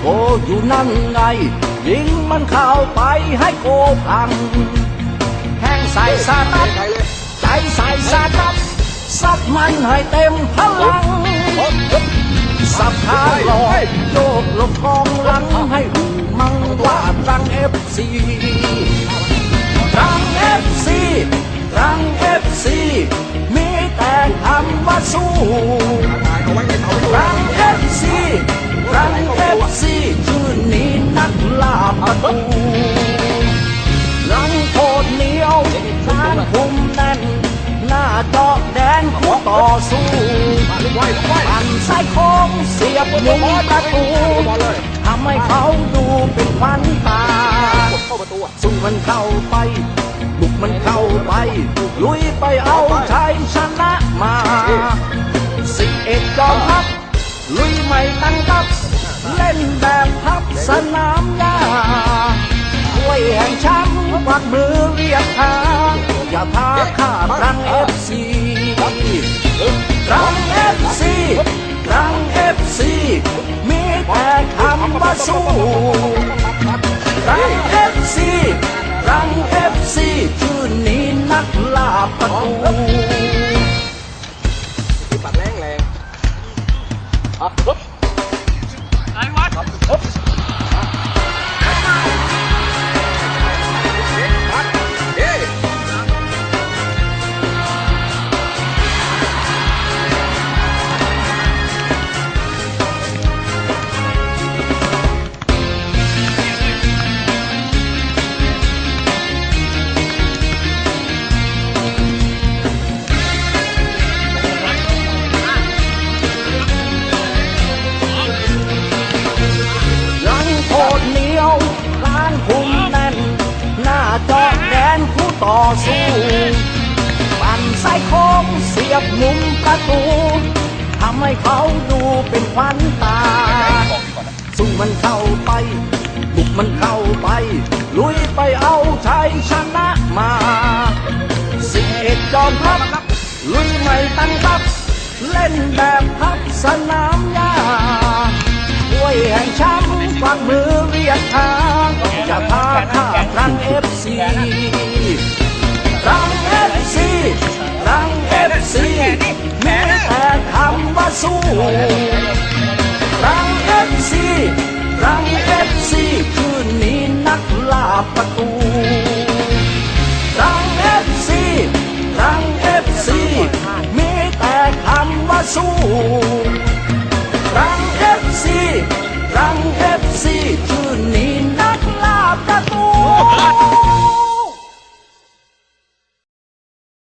โกอยู่นั่นไง ยิงมันเข้าไปให้โกพังแข้งใส่สานับใครเลยใจใส่สานับซัดมันให้เต็มพลัง สับขาหลอกโยกลงกองหลังให้หูมังว่ารังเอฟซีรังเอฟซีรังเอฟซีมีแต่คำว่าสู้รังเอฟซี ซีชื่อนี้นักล่าประตูรังโคตรเหนียวทางคุมแน่น หน้าจาะแดนคู่ต่อสู้ปั่นสายโค้งเสียบมุมประตูทำให้เขาดูเป็นควันตาสู้มันเข้าไป บุกมันเข้าไป ลุยไปเอาชัยชนะมาสิเอ็ดจอมทัพลุยไม่ตั้งทัพ เล่นแบบทัพสนามหญ้าถ้วยแห่งแชมป์กวักมือเรียกหาอย่าพาข้ารังเอฟซีรังเอฟซีรังเอฟซีมีแต่คำว่าสู้รังเอฟซีรังเอฟซีชื่อนี้นักล่าประตูที่ปัดแรงแรงอะ ต่อสู้ปั่นสายโค้งเสียบมุมประตูทำให้เขาดูเป็นควันตา สู้มันเข้าไป บุกมันเข้าไป ลุยไปเอาชัยชนะมาสิเอ็ดจอมทัพลุยไม่ตั้งทัพเล่นแบบทัพสนามหญ้าถ้วยแห่งชมป์ฝากมือเรียกทางจะพาข้ารังเอฟซี รังเอฟซีรังเอฟซีมีแต่คำว่าสู้